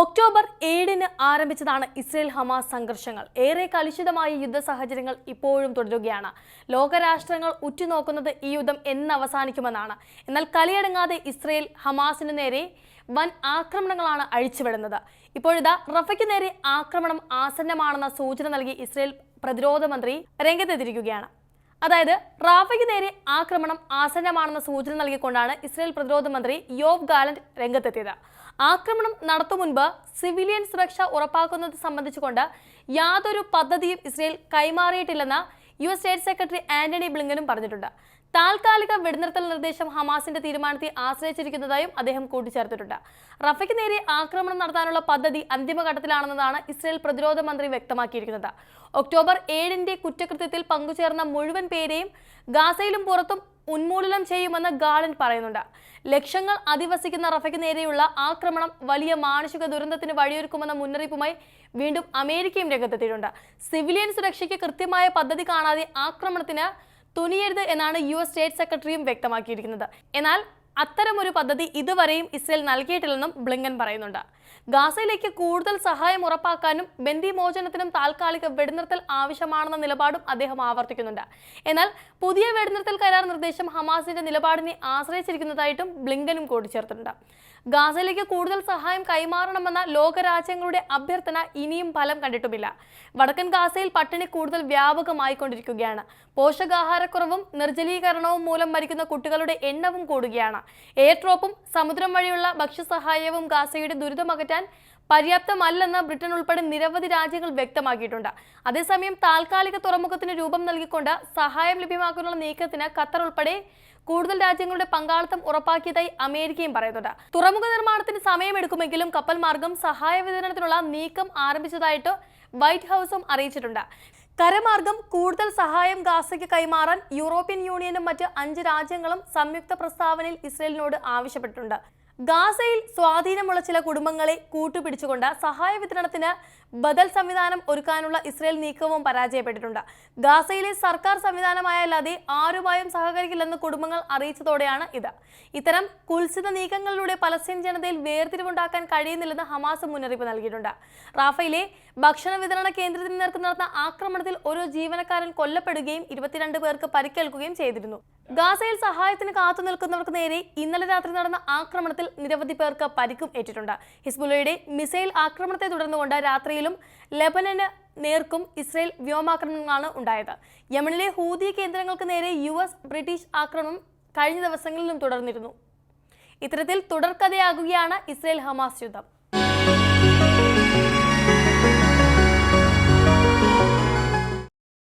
October ഏഴിന് ആരംഭിച്ചതാണ് Israel Hamas സംഘർഷങ്ങൾ. ഏറെ കലുഷിതമായ യുദ്ധ സാഹചര്യങ്ങൾ ഇപ്പോഴും തുടരുകയാണ്. ലോകരാഷ്ട്രങ്ങൾ ഉറ്റുനോക്കുന്നത് ഈ യുദ്ധം എന്ന് അവസാനിക്കുമെന്നാണ്. എന്നാൽ കലിയടങ്ങാതെ ഇസ്രയേൽ ഹമാസിന് നേരെ വൻ ആക്രമണങ്ങളാണ് അഴിച്ചുവിടുന്നത്. ഇപ്പോഴിതാ റഫയ്ക്ക് നേരെ ആക്രമണം ആസന്നമാണെന്ന സൂചന നൽകി ഇസ്രയേൽ പ്രതിരോധ മന്ത്രി രംഗത്തെത്തിയിരിക്കുകയാണ്. അതായത് റാഫയ്ക്ക് നേരെ ആക്രമണം ആസന്നമാണെന്ന സൂചന നൽകിക്കൊണ്ടാണ് ഇസ്രയേൽ പ്രതിരോധ മന്ത്രി യോവ് ഗാലന്റ് രംഗത്തെത്തിയത്. ആക്രമണം നടത്തും മുൻപ് സിവിലിയൻ സുരക്ഷ ഉറപ്പാക്കുന്നത് സംബന്ധിച്ചുകൊണ്ട് യാതൊരു പദ്ധതിയും Israel കൈമാറിയിട്ടില്ലെന്ന് U S state secretary Antony ബ്ലിങ്കനും പറഞ്ഞിട്ടുണ്ട്. താൽക്കാലിക വെടിനിർത്തൽ നിർദ്ദേശം ഹമാസിന്റെ തീരുമാനത്തെ ആശ്രയിച്ചിരിക്കുന്നതായും അദ്ദേഹം കൂട്ടിച്ചേർത്തിട്ടുണ്ട്. റഫയ്ക്ക് നേരെ ആക്രമണം നടത്താനുള്ള പദ്ധതി അന്തിമഘട്ടത്തിലാണെന്നതാണ് ഇസ്രയേൽ പ്രതിരോധ മന്ത്രി വ്യക്തമാക്കിയിരിക്കുന്നത്. ഒക്ടോബർ ഏഴിന്റെ കുറ്റകൃത്യത്തിൽ പങ്കുചേർന്ന മുഴുവൻ പേരെയും ഗാസയിലും പുറത്തും ഉന്മൂലനം ചെയ്യുമെന്ന് ഗാലൻ പറയുന്നുണ്ട്. ലക്ഷങ്ങൾ അധിവസിക്കുന്ന റഫയ്ക്ക് നേരെയുള്ള ആക്രമണം വലിയ മാനുഷിക ദുരന്തത്തിന് വഴിയൊരുക്കുമെന്ന മുന്നറിയിപ്പുമായി വീണ്ടും അമേരിക്കയും രംഗത്തെത്തിയിട്ടുണ്ട്. സിവിലിയൻ സുരക്ഷയ്ക്ക് കൃത്യമായ പദ്ധതി കാണാതെ ആക്രമണത്തിന് തുനിയരുത് എന്നാണ് യു എസ് സ്റ്റേറ്റ് സെക്രട്ടറിയും വ്യക്തമാക്കിയിരിക്കുന്നത്. എന്നാൽ അത്തരമൊരു പദ്ധതി ഇതുവരെയും ഇസ്രയേൽ നൽകിയിട്ടില്ലെന്നും ബ്ലിങ്കൻ പറയുന്നുണ്ട്. ഗാസയിലേക്ക് കൂടുതൽ സഹായം ഉറപ്പാക്കാനും ബന്ദി മോചനത്തിനും താൽക്കാലിക വെടിനിർത്തൽ ആവശ്യമാണെന്ന നിലപാടും അദ്ദേഹം ആവർത്തിക്കുന്നുണ്ട്. എന്നാൽ പുതിയ വെടിനിർത്തൽ കരാർ നിർദ്ദേശം ഹമാസിന്റെ നിലപാടിനെ ആശ്രയിച്ചിരിക്കുന്നതായിട്ടും ബ്ലിങ്കനും കൂട്ടിച്ചേർത്തിട്ടുണ്ട്. ഗാസയിലേക്ക് കൂടുതൽ സഹായം കൈമാറണമെന്ന ലോകരാജ്യങ്ങളുടെ അഭ്യർത്ഥന ഇനിയും ഫലം കണ്ടിട്ടുമില്ല. വടക്കൻ ഗാസയിൽ പട്ടിണി കൂടുതൽ വ്യാപകമായിക്കൊണ്ടിരിക്കുകയാണ്. പോഷകാഹാരക്കുറവും നിർജലീകരണവും മൂലം മരിക്കുന്ന കുട്ടികളുടെ എണ്ണവും കൂടുകയാണ്. എയർ ട്രോപ്പും സമുദ്രം വഴിയുള്ള ഭക്ഷ്യസഹായവും ഗാസയുടെ ദുരിതമകറ്റാൻ പര്യാപ്തമല്ലെന്ന് ബ്രിട്ടൻ ഉൾപ്പെടെ നിരവധി രാജ്യങ്ങൾ വ്യക്തമാക്കിയിട്ടുണ്ട്. അതേസമയം താൽക്കാലിക തുറമുഖത്തിന് രൂപം നൽകിക്കൊണ്ട് സഹായം ലഭ്യമാക്കാനുള്ള നീക്കത്തിന് ഖത്തർ ഉൾപ്പെടെ കൂടുതൽ രാജ്യങ്ങളുടെ പങ്കാളിത്തം ഉറപ്പാക്കിയതായി അമേരിക്കയും പറയുന്നുണ്ട്. തുറമുഖ നിർമ്മാണത്തിന് സമയമെടുക്കുമെങ്കിലും കപ്പൽ മാർഗം സഹായ വിതരണത്തിനുള്ള നീക്കം ആരംഭിച്ചതായിട്ട് വൈറ്റ് ഹൗസും അറിയിച്ചിട്ടുണ്ട്. കരമാർഗം കൂടുതൽ സഹായം ഗാസയ്ക്ക് കൈമാറാൻ യൂറോപ്യൻ യൂണിയനും മറ്റ് അഞ്ച് രാജ്യങ്ങളും സംയുക്ത പ്രസ്താവനയിൽ ഇസ്രയേലിനോട് ആവശ്യപ്പെട്ടിട്ടുണ്ട്. ഗാസയിൽ സ്വാധീനമുള്ള ചില കുടുംബങ്ങളെ കൂട്ടുപിടിച്ചുകൊണ്ട് സഹായ വിതരണത്തിന് ബദൽ സംവിധാനം ഒരുക്കാനുള്ള ഇസ്രയേൽ നീക്കവും പരാജയപ്പെട്ടിട്ടുണ്ട്. ഗാസയിലെ സർക്കാർ സംവിധാനമായല്ലാതെ ആരുമായും സഹകരിക്കില്ലെന്ന് കുടുംബങ്ങൾ അറിയിച്ചതോടെയാണ് ഇത്. ഇത്തരം കുൽസിത നീക്കങ്ങളിലൂടെ പലസ്തീൻ ജനതയിൽ വേർതിരിവുണ്ടാക്കാൻ കഴിയുന്നില്ലെന്ന് ഹമാസ് മുന്നറിയിപ്പ് നൽകിയിട്ടുണ്ട്. റാഫയിലെ ഭക്ഷണ വിതരണ കേന്ദ്രത്തിന് നേർക്ക് നടന്ന ആക്രമണത്തിൽ ഒരു ജീവനക്കാരൻ കൊല്ലപ്പെടുകയും ഇരുപത്തിരണ്ട് പേർക്ക് പരിക്കേൽക്കുകയും ചെയ്തിരുന്നു. ഗാസയിൽ സഹായത്തിന് കാത്തു നിൽക്കുന്നവർക്ക് നേരെ ഇന്നലെ രാത്രി നടന്ന ആക്രമണത്തിൽ നിരവധി പേർക്ക് പരിക്കും ഏറ്റിട്ടുണ്ട്. ഹിസ്ബുള്ളയുടെ മിസൈൽ ആക്രമണത്തെ തുടർന്നുകൊണ്ട് രാത്രിയിലും ലെബനന് നേർക്കും ഇസ്രയേൽ വ്യോമാക്രമണങ്ങളാണ് ഉണ്ടായത്. യമനിലെ ഹൂതി കേന്ദ്രങ്ങൾക്ക് നേരെ യു ബ്രിട്ടീഷ് ആക്രമണം കഴിഞ്ഞ ദിവസങ്ങളിലും തുടർന്നിരുന്നു. ഇത്തരത്തിൽ തുടർക്കഥയാകുകയാണ് ഇസ്രയേൽ ഹമാസ് യുദ്ധം.